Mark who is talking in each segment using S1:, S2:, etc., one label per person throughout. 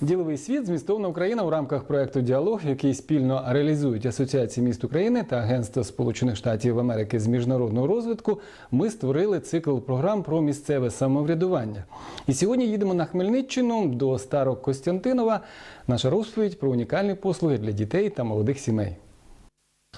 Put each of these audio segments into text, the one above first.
S1: Діловий світ змістовна Україна у рамках проекту Діалог, який спільно реалізують Асоціації міст України та Агентство Сполучених Штатів Америки з міжнародного розвитку. Ми створили цикл програм про місцеве самоврядування. І сьогодні їдемо на Хмельниччину до Старок Костянтинова. Наша розповідь про унікальні послуги для дітей та молодих сімей.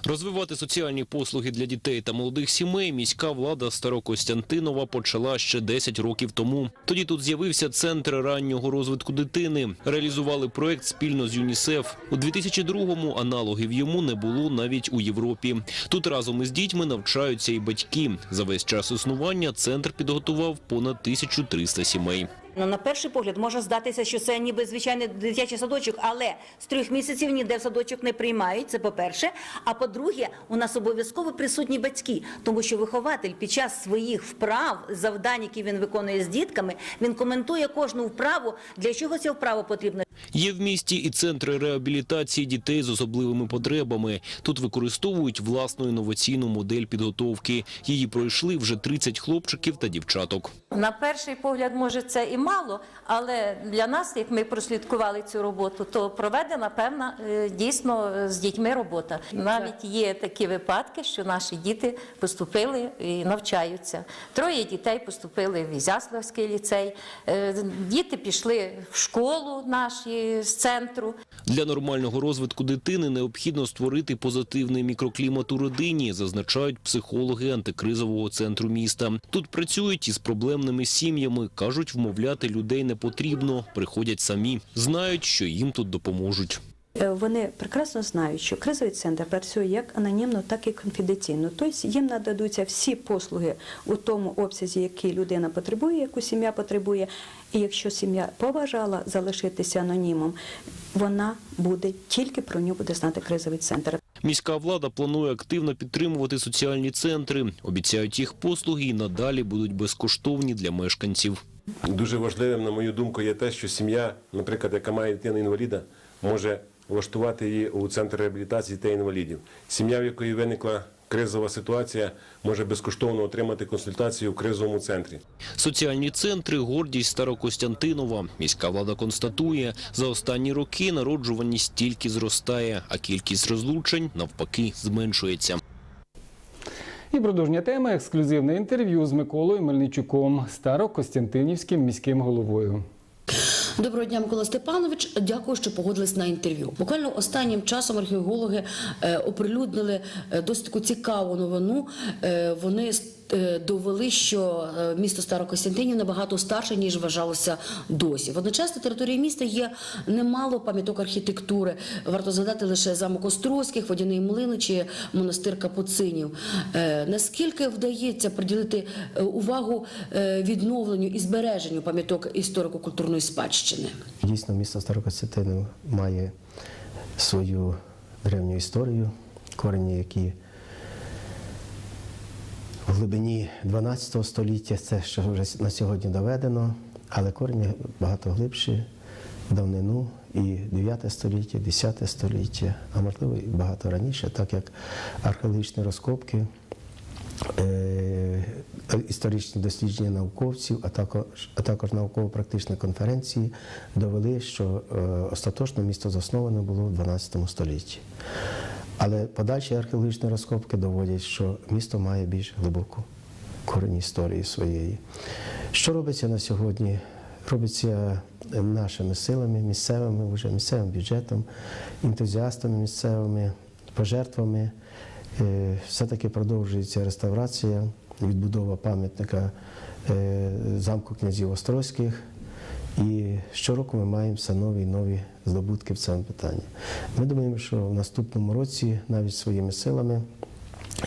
S2: Розвивати соціальні послуги для дітей та молодих сімей міська влада Старокостянтинова почала ще 10 років тому. Тоді тут з'явився центр раннього розвитку дитини. Реалізували проект спільно з ЮНІСЕФ. У 2002-му аналогів йому не було навіть у Європі. Тут разом із дітьми навчаються і батьки. За весь час існування центр підготував понад 1300 сімей.
S3: Ну, на перший погляд може здатися, що це ніби звичайний дитячий садочок, але з трьох місяців ніде в садочок не приймають. Це по-перше. А по-друге, у нас обов'язково присутні батьки, тому що вихователь під час своїх вправ, завдань, які він виконує з дітками, він коментує кожну вправу, для чого ця вправа потрібна.
S2: Є в місті і центри реабілітації дітей з особливими потребами. Тут використовують власну інноваційну модель підготовки. Її пройшли вже 30 хлопчиків та дівчаток.
S4: На перший погляд, може, це і мало, але для нас, як ми прослідкували цю роботу, то проведена певна е, дійсно з дітьми робота. Навіть є такі випадки, що наші діти поступили і навчаються. Троє дітей поступили в Ізяславський ліцей. Е, Діти пішли в школу наші з центру.
S2: Для нормального розвитку дитини необхідно створити позитивний мікроклімат у родині, зазначають психологи антикризового центру міста. Тут працюють із проблемними сім'ями, кажуть, вмовляти людей не потрібно, приходять самі, знають, що їм тут допоможуть.
S5: Е, Вони прекрасно знають, що кризовий центр працює як анонімно, так і конфіденційно. Тобто їм нададуться всі послуги у тому обсязі, який людина потребує, яку сім'я потребує. І якщо сім'я побажала залишитися анонімом, вона буде тільки про нього буде знати кризовий центр.
S2: Міська влада планує активно підтримувати соціальні центри. Обіцяють, їх послуги і надалі будуть безкоштовні для мешканців.
S6: Дуже важливим, на мою думку, є те, що сім'я, наприклад, яка має дитину інваліда, може влаштувати її у центр реабілітації дітей інвалідів. Сім'я, в якої виникла кризова ситуація, може безкоштовно отримати консультацію в кризовому центрі.
S2: Соціальні центри – гордість Старокостянтинова. Міська влада констатує, за останні роки народжуваність тільки зростає, а кількість розлучень, навпаки, зменшується.
S1: І продовження теми ексклюзивне інтерв'ю з Миколою Мельничуком, Старокостянтинівським міським головою.
S7: Доброго дня, Микола Степанович. Дякую, що погодились на інтерв'ю. Буквально останнім часом археологи е, оприлюднили е, досить таку цікаву новину. Е, вони довели, що е, місто Старокостянтинів набагато старше ніж вважалося досі. Водночас на території міста є немало пам'яток архітектури. Варто згадати лише замок Острозьких, водяний млин чи монастир Капуцинів. Е, Наскільки вдається приділити е, увагу е, відновленню і збереженню пам'яток історико-культурної спадщини?
S8: Дійсно, місто Старокостянтинів має свою древню історію, корені, які в глибині 12 століття, це ще вже на сьогодні доведено, але корені багато глибші, давнину і 9 століття, 10 століття, а можливо і багато раніше, так як археологічні розкопки е, історичні дослідження науковців, а також, а також науково-практичні конференції довели, що е, остаточно місто засноване було в 12 столітті. Але подальші археологічні розкопки доводять, що місто має більш глибоку корінь історії своєї. Що робиться на сьогодні? Робиться нашими силами, місцевими, вже місцевим бюджетом, ентузіастами місцевими, пожертвами. Е, Все-таки продовжується реставрація, відбудова пам'ятника е, замку князів Острозьких. І щороку ми маємо все нові і нові здобутки в цьому питанні. Ми думаємо, що в наступному році навіть своїми силами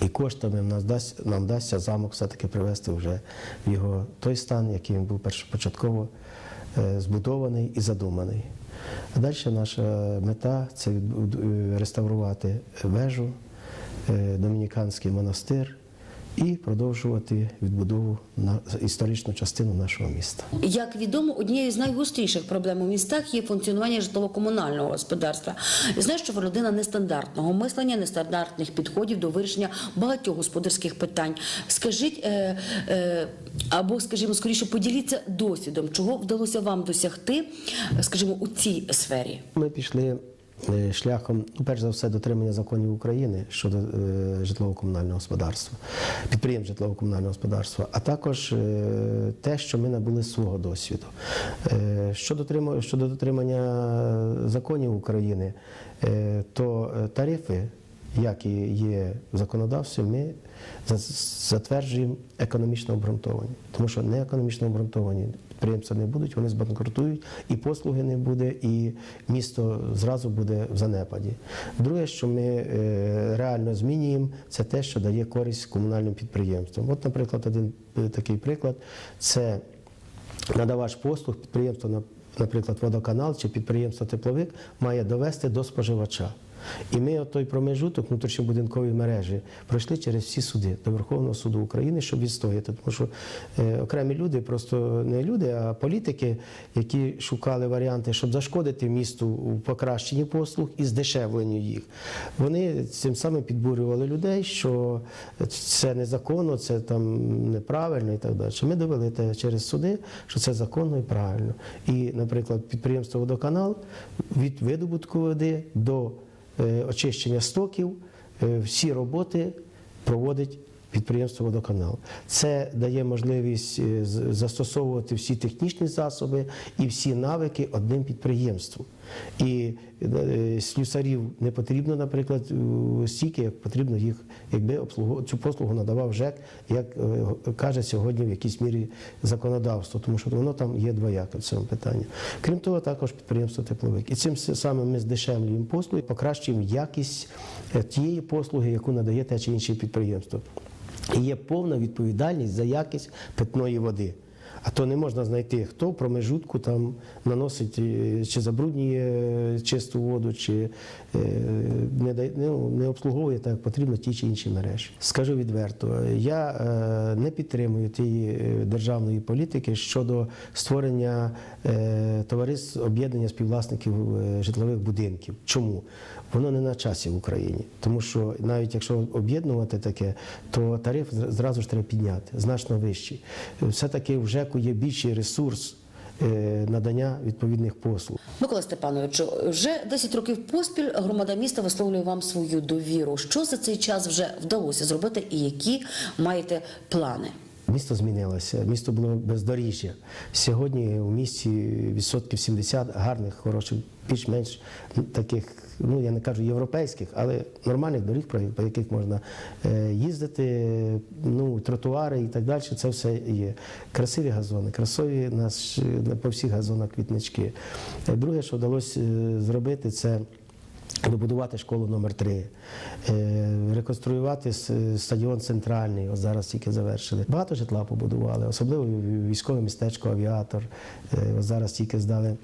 S8: і коштами нам дасть, нам вдасться замок все-таки привести вже в його той стан, який він був першопочатково е, збудований і задуманий. А далі наша мета це е, реставрувати вежу, е, домініканський монастир і продовжувати відбудову на історичну частину нашого міста.
S7: Як відомо, однією з найгостріших проблем у містах є функціонування житлово-комунального господарства. Знаю, що ви людина нестандартного мислення, нестандартних підходів до вирішення багатьох господарських питань. Скажіть, е, е, або, скажімо, скоріше поділіться досвідом, чого вдалося вам досягти, скажімо, у цій сфері.
S8: Ми пішли шляхом, ну, перш за все, дотримання законів України щодо е, житлово-комунального господарства, підприємств житлово-комунального господарства, а також е, те, що ми набули свого досвіду. Е, Щодо дотримання, законів України, е, то е, тарифи, які є в законодавстві, ми затверджуємо економічно обґрунтовані. Тому що не економічно обґрунтовані підприємства не будуть, вони збанкрутують, і послуги не буде, і місто зразу буде в занепаді. Друге, що ми е, реально змінюємо, це те, що дає користь комунальним підприємствам. От, наприклад, один е, такий приклад це надавач послуг, підприємство, наприклад, водоканал чи підприємство тепловик має довести до споживача. І ми от той промежуток внутрішньобудинкової мережі пройшли через всі суди до Верховного суду України, щоб відстояти. Тому що е, окремі люди, просто не люди, а політики, які шукали варіанти, щоб зашкодити місту у покращенні послуг і здешевленню їх. Вони цим самим підбурювали людей, що це незаконно, це там неправильно і так далі. Ми довели те через суди, що це законно і правильно. І, наприклад, підприємство Водоканал від видобутку води до очищення стоків е, всі роботи проводить підприємство Водоканал. Це дає можливість е, застосовувати всі технічні засоби і всі навики одним підприємству. І е, слюсарів не потрібно, наприклад, е, стільки, як потрібно їх, якби цю послугу надавав ЖЕК, як е, каже сьогодні в якійсь мірі законодавство, тому що воно там є двояке в цьому питанні. Крім того, також підприємство тепловик. І цим самим ми здешевлюємо послуги, покращуємо якість е, тієї послуги, яку надає те чи інше підприємство. І є повна відповідальність за якість питної води. А то не можна знайти, хто в промежутку там наносить е, чи забруднює е, чисту воду, чи е, не, дає- ну, не обслуговує так потрібно ті чи інші мережі. Скажу відверто, я не підтримую тієї державної політики щодо створення товариств об'єднання співвласників житлових будинків. Чому? Воно не на часі в Україні, тому що навіть якщо об'єднувати таке, то тариф зразу ж треба підняти значно вищий. Все-таки в ЖЕКу є більший ресурс е, надання відповідних послуг.
S7: Микола Степановичу, вже 10 років поспіль громада міста висловлює вам свою довіру. Що за цей час вже вдалося зробити і які маєте плани?
S8: Місто змінилося, місто було бездоріжжя. Сьогодні у місті відсотків 70 гарних, хороших, більш-менш таких, ну я не кажу європейських, але нормальних доріг, по- яких можна е, їздити, ну, тротуари і так далі. Це все є. Красиві газони, красиві наш, по всіх газонах квітнички. Е, Друге, що вдалося е, зробити, це Добудувати школу номер 3 реконструювати стадіон центральний, от зараз тільки завершили. Багато житла побудували, особливо військове містечко, авіатор. От зараз тільки здали.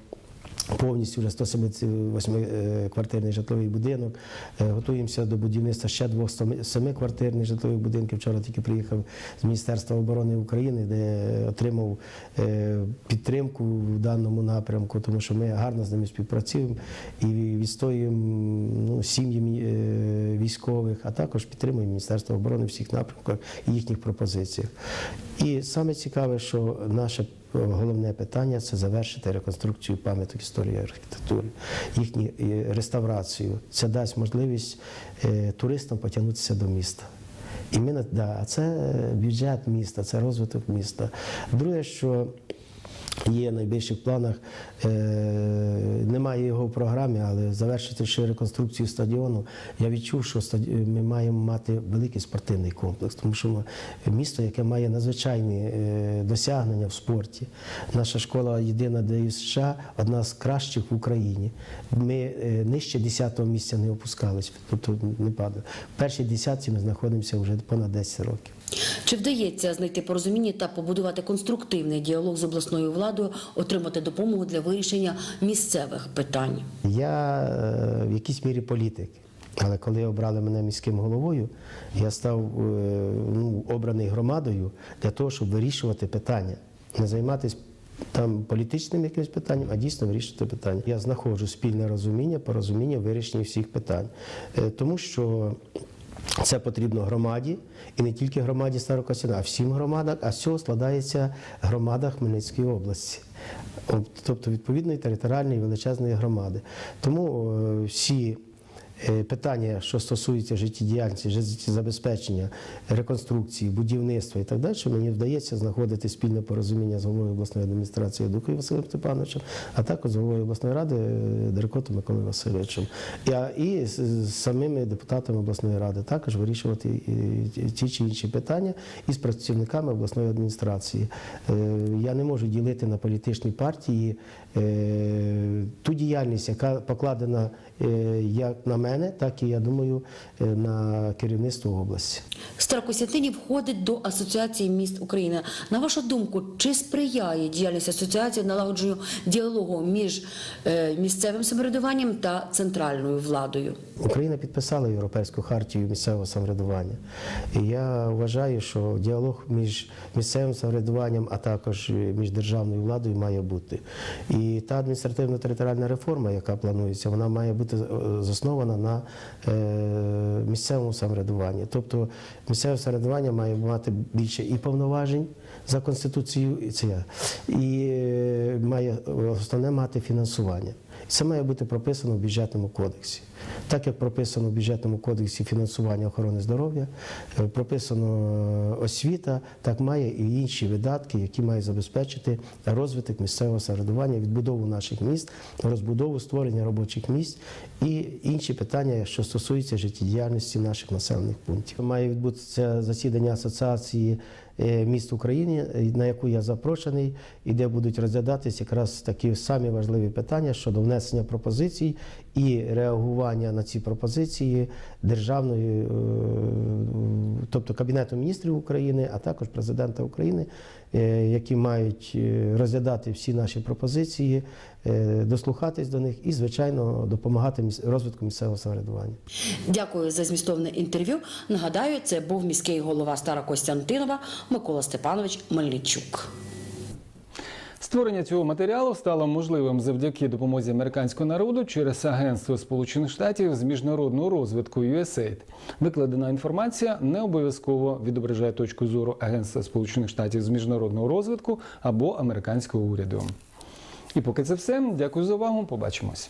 S8: Повністю вже 178-квартирний житловий будинок. Е, Готуємося до будівництва ще двох 7-квартирних житлових будинків. Вчора тільки приїхав з Міністерства оборони України, де отримав е, підтримку в даному напрямку, тому що ми гарно з ними співпрацюємо і відстоюємо ну, сім'ї е, військових, а також підтримуємо Міністерство оборони в всіх напрямках і їхніх пропозиціях. І саме цікаве, що наше головне питання це завершити реконструкцію пам'яток історії архітектури, їхню е, реставрацію. Це дасть можливість е, туристам потягнутися до міста. І ми да, це бюджет міста, це розвиток міста. Друге, що Є в найбільших планах, е, немає його в програмі, але завершити ще реконструкцію стадіону. Я відчув, що ми маємо мати великий спортивний комплекс, тому що місто, яке має надзвичайні е, досягнення в спорті. Наша школа єдина ДЮСШ, одна з кращих в Україні. Ми е, нижче 10-го місця не опускались, тобто не падали. В першій десятці ми знаходимося вже понад 10 років.
S7: Чи вдається знайти порозуміння та побудувати конструктивний діалог з обласною владою, отримати допомогу для вирішення місцевих питань?
S8: Я е, в якійсь мірі політик. Але коли обрали мене міським головою, я став е, ну, обраний громадою для того, щоб вирішувати питання, не займатися там політичним якимось питанням, а дійсно вирішувати питання. Я знаходжу спільне розуміння, порозуміння вирішення всіх питань. Е, Тому що це потрібно громаді, і не тільки громаді Старокосіна, а всім громадам, а з цього складається громада Хмельницької області. Тобто відповідної територіальної величезної громади. Тому е, всі питання, що стосуються життєдіяльності, життєзабезпечення, реконструкції, будівництва і так далі, мені вдається знаходити спільне порозуміння з головою обласної адміністрації Дукою Василем Степановичем, а також з головою обласної ради е, Дерекотом Миколою Васильовичем. І, з, самими депутатами обласної ради також вирішувати е, ті чи інші питання і з працівниками обласної адміністрації. Е, Я не можу ділити на політичні партії е, ту діяльність, яка покладена е, як на мене, так і я думаю е, на керівництво області.
S7: Старокостянтинів входить до Асоціації міст України. На вашу думку, чи сприяє діяльність асоціації налагодженню діалогу між е, місцевим самоврядуванням та центральною владою?
S8: Україна підписала Європейську хартію місцевого самоврядування. І я вважаю, що діалог між місцевим самоврядуванням, а також між державною владою має бути. І та адміністративно-територіальна реформа, яка планується, вона має бути е, на е, місцевому самоврядуванні. Тобто місцеве самоврядування має мати більше і повноважень за конституцією, і е, має основне мати фінансування. Це має бути прописано в бюджетному кодексі. Так як прописано в бюджетному кодексі фінансування охорони здоров'я, е, прописано е, освіта, так має і інші видатки, які мають забезпечити розвиток місцевого самоврядування, відбудову наших міст, розбудову створення робочих місць і інші питання, що стосуються життєдіяльності наших населених пунктів. Має відбутися засідання асоціації міст України, е, на яку я запрошений, і де будуть розглядатись якраз такі самі важливі питання щодо внесення пропозицій і реагування на ці пропозиції державної, е, тобто Кабінету міністрів України, а також президента України, е, які мають е, розглядати всі наші пропозиції, дослухатись до них і, звичайно, допомагати розвитку місцевого самоврядування.
S7: Дякую за змістовне інтерв'ю. Нагадаю, це був міський голова Старокостянтинова Микола Степанович Мельничук.
S1: Створення цього матеріалу стало можливим завдяки допомозі американського народу через Агентство Сполучених Штатів з міжнародного розвитку USAID. Викладена інформація не обов'язково відображає точку зору Агентства Сполучених Штатів з міжнародного розвитку або американського уряду. І поки це все. Дякую за увагу. Побачимось.